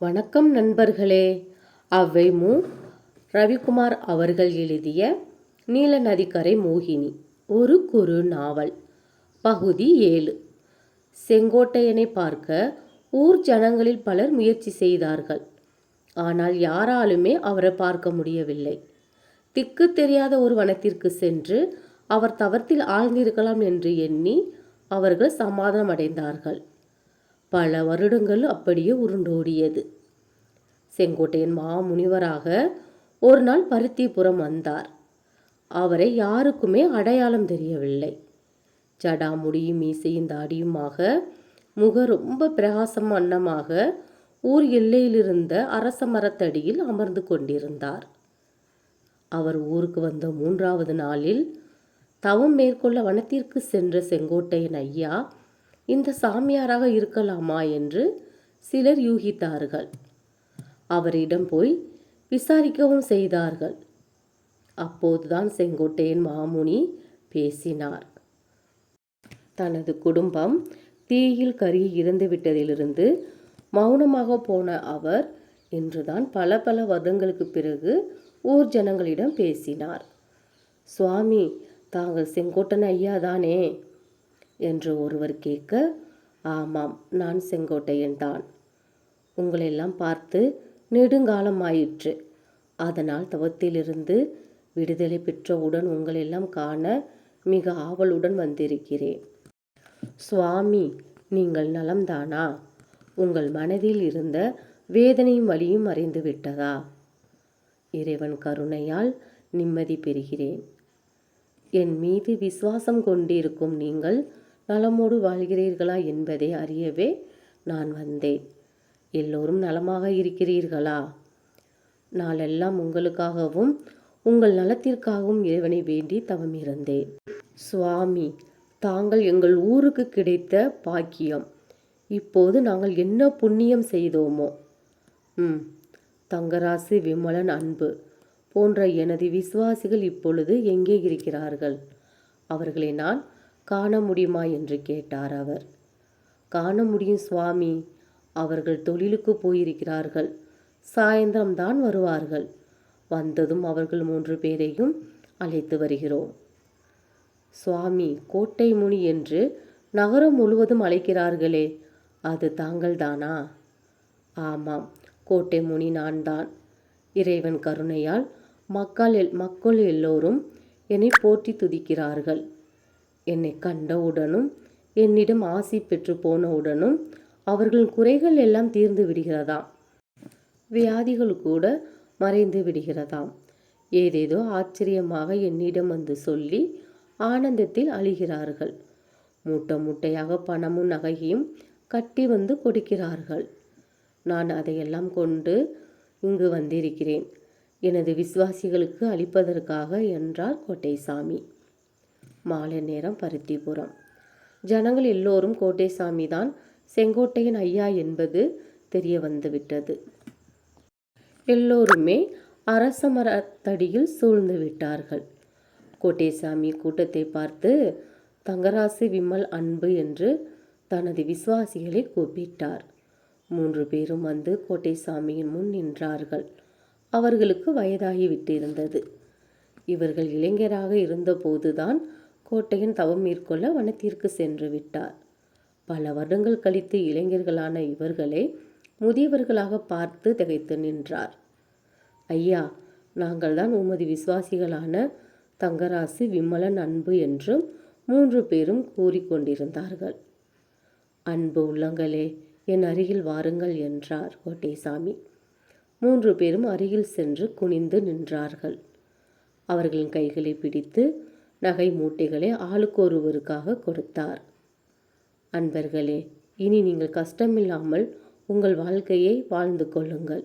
வணக்கம் நண்பர்களே. அவ்வை மு ரவிக்குமார் அவர்கள் எழுதிய நீல நதிக்கரை மோகினி ஒரு குறு நாவல் பகுதி ஏழு. செங்கோட்டையனை பார்க்க ஊர் ஜனங்களில் பலர் முயற்சி செய்தார்கள். ஆனால் யாராலுமே அவரை பார்க்க முடியவில்லை. திக்கு தெரியாத ஒரு வனத்திற்கு சென்று அவர் தவத்தில் ஆழ்ந்திருக்கலாம் என்று எண்ணி அவர்கள் சமாதானம் அடைந்தார்கள் பல வருடங்கள் அப்படியே உருண்டோடியது. செங்கோட்டையன் மாமுனிவராக ஒரு நாள் பருத்திபுரம் வந்தார். அவரை யாருக்குமே அடையாளம் தெரியவில்லை. ஜடாமுடியும் மீசையும் தாடியுமாக முக ரொம்ப பிரகாசம் வண்ணமாக ஊர் எல்லையிலிருந்த அரச மரத்தடியில் அமர்ந்து கொண்டிருந்தார். அவர் ஊருக்கு வந்த மூன்றாவது நாளில் தவம் மேற்கொள்ள வனத்திற்கு சென்ற செங்கோட்டையன் ஐயா இந்த சாமியாராக இருக்கலாமா என்று சிலர் யூகித்தார்கள். அவரிடம் போய் விசாரிக்கவும் செய்தார்கள். அப்போதுதான் செங்கோட்டையன் மாமுனி பேசினார். தனது குடும்பம் தீயில் கருகி இறந்து விட்டதிலிருந்து மௌனமாக போன அவர் இன்றுதான் பல பல வருடங்களுக்கு பிறகு ஊர் ஜனங்களிடம் பேசினார். சுவாமி தாங்கள் செங்கோட்டன் ஐயா தானே? என்று ஒருவர் கேட்க ஆமாம் நான் செங்கோட்டையன் தான் உங்களெல்லாம் பார்த்து நெடுங்காலம் ஆயிற்று அதனால் தவத்திலிருந்து விடுதலை பெற்றவுடன் உங்களெல்லாம் காண மிக ஆவலுடன் வந்திருக்கிறேன். சுவாமி நீங்கள் நலம்தானா? உங்கள் மனதில் இருந்த வேதனையும் வலியும் மறைந்து விட்டதா? இறைவன் கருணையால் நிம்மதி பெறுகிறேன். என் மீது விசுவாசம் கொண்டிருக்கும் நீங்கள் நலமோடு வாழ்கிறீர்களா என்பதை அறியவே நான் வந்தேன். எல்லோரும் நலமாக இருக்கிறீர்களா? நாளெல்லாம் உங்களுக்காகவும் உங்கள் நலத்திற்காகவும் இறைவனை வேண்டி தவம் இருந்தேன் சுவாமி தாங்கள் எங்கள் ஊருக்கு கிடைத்த பாக்கியம். இப்போது நாங்கள் என்ன புண்ணியம் செய்தோமோ? ம் தங்கராசு விமலன் அன்பு போன்ற எனது விசுவாசிகள் இப்பொழுது எங்கே இருக்கிறார்கள்? அவர்களை நான் காண முடியுமா என்று கேட்டார் அவர். காண முடியும் சுவாமி. அவர்கள் தொழிலுக்கு போயிருக்கிறார்கள். சாயந்தரம்தான் வருவார்கள். வந்ததும் அவர்கள் மூன்று பேரையும் அழைத்து வருகிறோம். சுவாமி கோட்டை முனி என்று நகரம் முழுவதும் அழைக்கிறார்களே அது தாங்கள்தானா? ஆமாம் கோட்டை முனி நான் தான் இறைவன் கருணையால் மக்கள் எல் மக்கள் எல்லோரும் என்னை போற்றி துதிக்கிறார்கள். என்னை கண்டவுடனும் என்னிடம் ஆசி பெற்று போனவுடனும் அவர்களின் குறைகள் எல்லாம் தீர்ந்து விடுகிறதாம் வியாதிகள் கூட மறைந்து விடுகிறதாம் ஏதேதோ ஆச்சரியமாக என்னிடம் வந்து சொல்லி ஆனந்தத்தில் அழிகிறார்கள். மூட்டை மூட்டையாக பணமும் நகையும் கட்டி வந்து கொடுக்கிறார்கள். நான் அதையெல்லாம் கொண்டு இங்கு வந்திருக்கிறேன். எனது விசுவாசிகளுக்கு அளிப்பதற்காக என்றார் கோட்டைசாமி. மாலை நேரம் பருத்திபுரம். ஜனங்கள் எல்லோரும் கோட்டைசாமி தான் செங்கோட்டையின் ஐயா என்பது தெரிய வந்துவிட்டது எல்லோருமே அரச மரத்தடியில் சூழ்ந்து விட்டார்கள் கோட்டைசாமி கூட்டத்தை பார்த்து தங்கராசு விமல் அன்பு என்று தனது விசுவாசிகளை கூப்பிட்டார். மூன்று பேரும் வந்து கோட்டைசாமியின் முன் நின்றார்கள். அவர்களுக்கு வயதாகிவிட்டிருந்தது இவர்கள் இளைஞராக இருந்தபோதுதான் கோட்டையின் தவம் மேற்கொள்ள வனத்திற்கு சென்று விட்டார். பல வருடங்கள் கழித்து இளைஞர்களான இவர்களை முதியவர்களாக பார்த்து திகைத்து நின்றார். ஐயா நாங்கள் தான் உமது விசுவாசிகளான தங்கராசு விமலன் அன்பு என்றும் மூன்று பேரும் கூறிக்கொண்டிருந்தார்கள் அன்பு உள்ளங்களே என் அருகில் வாருங்கள் என்றார் கோட்டைசாமி. மூன்று பேரும் அருகில் சென்று குனிந்து நின்றார்கள். அவர்களின் கைகளை பிடித்து நகை மூட்டைகளை ஆளுக்கொருவருக்காக கொடுத்தார். அன்பர்களே இனி நீங்கள் கஷ்டமில்லாமல் உங்கள் வாழ்க்கையை வாழ்ந்து கொள்ளுங்கள்.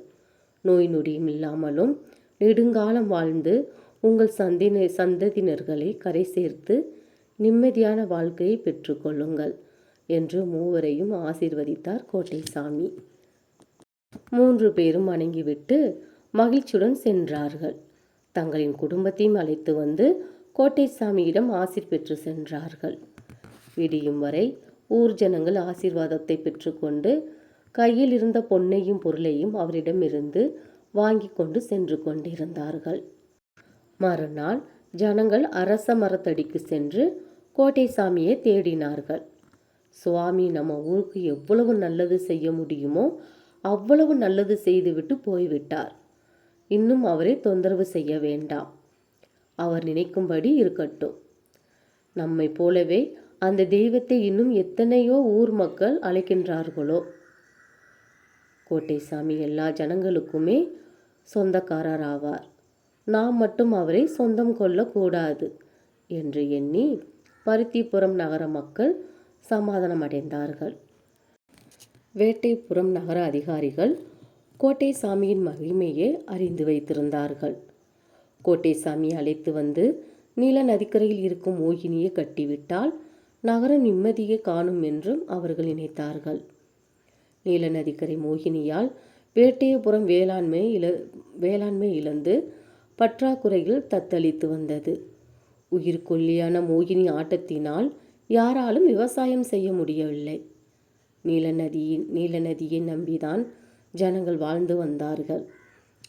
நோய் நொடியும் இல்லாமலும் நெடுங்காலம் வாழ்ந்து உங்கள் சந்தின சந்ததியினர்களை கரை சேர்த்து நிம்மதியான வாழ்க்கையை பெற்றுக்கொள்ளுங்கள் என்று மூவரையும் ஆசீர்வதித்தார் கோட்டைசாமி. மூன்று பேரும் வணங்கிவிட்டு மகிழ்ச்சியுடன் சென்றார்கள். தங்களின் குடும்பத்தையும் அழைத்து வந்து கோட்டைசாமியிடம் ஆசிர் பெற்று சென்றார்கள். விடியும் வரை ஊர் ஜனங்கள் ஆசீர்வாதத்தை பெற்றுக்கொண்டு கையில் இருந்த பொன்னையும் பொருளையும் அவரிடமிருந்து வாங்கி கொண்டு சென்று கொண்டிருந்தார்கள். மறுநாள் ஜனங்கள் அரச மரத்தடிக்கு சென்று கோட்டைசாமியை தேடினார்கள். சுவாமி நம்ம ஊருக்கு எவ்வளவு நல்லது செய்ய முடியுமோ அவ்வளவு நல்லது செய்துவிட்டு போய்விட்டார். இன்னும் அவரை தொந்தரவு செய்ய வேண்டாம். அவர் நினைக்கும்படி இருக்கட்டும். நம்மை போலவே அந்த தெய்வத்தை இன்னும் எத்தனையோ ஊர் மக்கள் அழைக்கின்றார்களோ. கோட்டை சாமி எல்லா ஜனங்களுக்குமே சொந்தக்காரர் ஆவார். நாம் மட்டும் அவரை சொந்தம் கொள்ளக்கூடாது என்று எண்ணி பருத்திபுரம் நகர மக்கள் சமாதானமடைந்தார்கள். வேட்டைப்புறம் நகர அதிகாரிகள் கோட்டை சாமியின் மகிமையை அறிந்து வைத்திருந்தார்கள். கோட்டைசாமி அழைத்து வந்து நீல நதிக்கரையில் இருக்கும் மோகினியை கட்டிவிட்டால் நகர நிம்மதியை காணும் என்றும் அவர்கள் நினைத்தார்கள். நீல நதிக்கரை மோகினியால் வேட்டையபுரம் வேளாண்மை இழ வேளாண்மை இழந்து பற்றாக்குறையில் தத்தளித்து வந்தது. உயிர்கொல்லியான மோகினி ஆட்டத்தினால் யாராலும் விவசாயம் செய்ய முடியவில்லை. நீல நதியின் நீல நதியை நம்பிதான் ஜனங்கள் வாழ்ந்து வந்தார்கள்.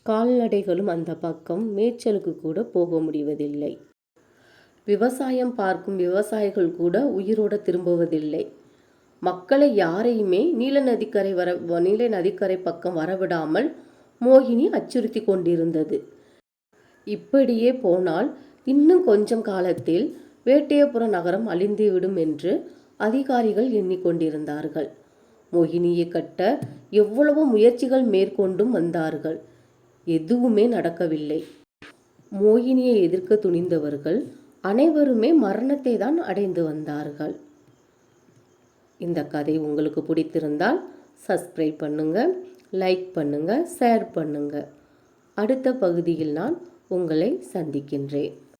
கால்நடைகளும் அந்த பக்கம் மேய்ச்சலுக்கு கூட போக முடிவதில்லை. விவசாயம் பார்க்கும் விவசாயிகள் கூட உயிரோட திரும்புவதில்லை. மக்களை யாரையுமே நீல நதிக்கரை வர நீல நதிக்கரை பக்கம் வரவிடாமல் மோகினி அச்சுறுத்தி கொண்டிருந்தது. இப்படியே போனால் இன்னும் கொஞ்சம் காலத்தில் வேட்டையபுர நகரம் அழிந்துவிடும் என்று அதிகாரிகள் எண்ணிக்கொண்டிருந்தார்கள். மோகினியை கட்ட எவ்வளவோ முயற்சிகள் மேற்கொண்டும் வந்தார்கள். எதுவுமே நடக்கவில்லை. மோகினியை எதிர்க்க துணிந்தவர்கள் அனைவருமே மரணத்தை தான் அடைந்து வந்தார்கள். இந்த கதை உங்களுக்கு பிடித்திருந்தால் சப்ஸ்கிரைப் பண்ணுங்க லைக் பண்ணுங்க ஷேர் பண்ணுங்க. அடுத்த பகுதியில் நான் உங்களை சந்திக்கின்றேன்.